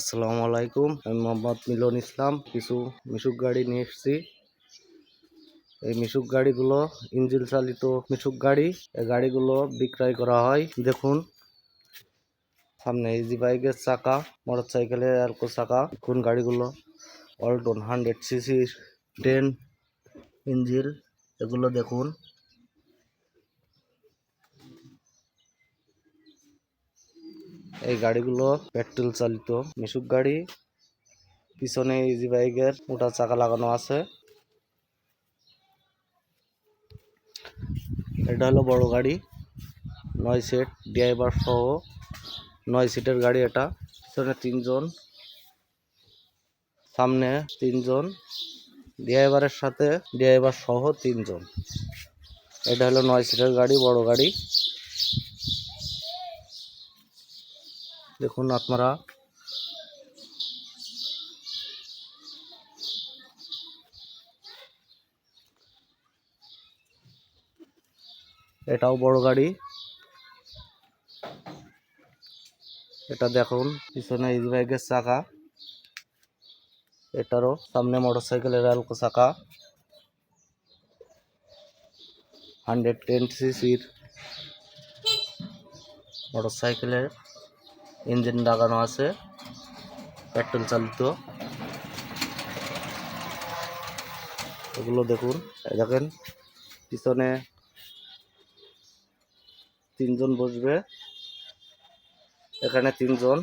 আসসালামু আলাইকুম। আমি মোহাম্মদ মিলন ইসলাম, কিছু মিশুক গাড়ি নিয়ে এসেছি। এই মিশুক গাড়িগুলো ইঞ্জিল চালিত মিশুক গাড়ি। এই গাড়িগুলো বিক্রয় করা হয়। দেখুন, সামনে ইজি বাইকের চাকা মোটর সাইকেলের আর কো চাকা। কোন গাড়িগুলো অল্টন হান্ড্রেড সিসি টেন ইঞ্জিল এগুলো দেখুন। এই গাড়িগুলো পেট্রোল চালিত। মিশুক গাড়ি, পিছনে ইজি বাইকের মোটা চাকা লাগানো আছে। এটা হলো বড় গাড়ি, নয় সিট ড্রাইভার সহ। নয় সিটের গাড়ি এটা, পিছনে তিনজন, সামনে তিনজন ড্রাইভারের সাথে ড্রাইভার সহ তিনজন। এটা হলো নয় সিটের গাড়ি, বড় গাড়ি। দেখুন আপনারা। এটাও বড় গাড়ি। এটা দেখুন, পিছনে ইজি বাইকের চাকা। এটারও সামনে মোটর সাইকেলের অল্প চাকা। হান্ড্রেড টেন সিসির মোটর সাইকেলের ইঞ্জিন লাগানো আছে, পেট্রোল চালিত। এগুলো দেখুন দেখেন, পিছনে তিনজন বসবে, এখানে তিনজন।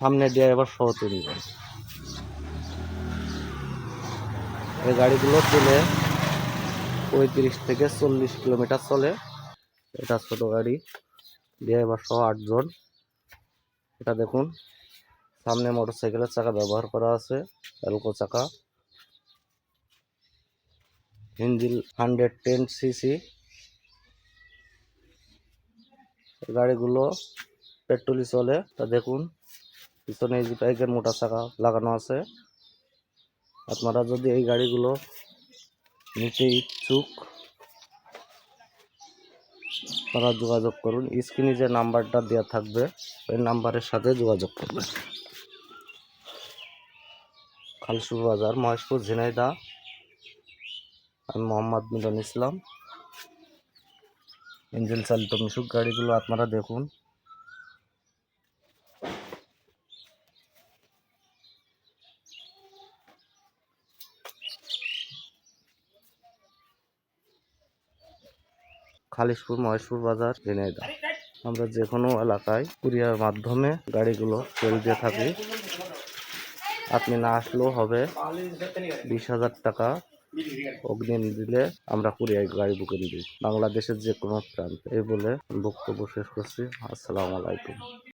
সামনে ড্রাইভার সহ তিনজন এই গাড়িগুলো চলে পঁয়ত্রিশ থেকে চল্লিশ কিলোমিটার চলে। এটা ছোট গাড়ি ড্রাইভার সহ আটজন। এটা দেখুন, সামনে মোটর সাইকেলের চাকা ব্যবহার করা আছে অ্যালকো চাকা। Engine hundred ten CC. গাড়িগুলো পেট্রোলই চলে, তা দেখুন, পিছনে এই বাইকের মোটা চাকা লাগানো আছে। আপনারা যদি এই গাড়িগুলো নিতে ইচ্ছুক তারা যোগাযোগ করুন। স্ক্রিনে যে নাম্বারটা দেওয়া থাকবে, ওই নাম্বারের সাথে যোগাযোগ করবেন। খালসুর বাজার, মহেশপুর ঝিনাইদা আমি মোহাম্মদ মিলন ইসলাম। ইঞ্জিন চালিত মিশুক গাড়িগুলো আপনারা দেখুন। খালিশপুর, মহেশপুর বাজার, ঝিনাইদহ। আমরা যে কোনো এলাকায় কুরিয়ার মাধ্যমে গাড়িগুলো সেল দিয়ে থাকি। আপনি না আসলেও হবে বিশ হাজার টাকা অগ্নি দিলে আমরা কুরিয়ার গাড়ি বুকে দিই বাংলাদেশের যে কোনো প্রান্তে। এই বলে বক্তব্য শেষ করছি। আসসালামু আলাইকুম।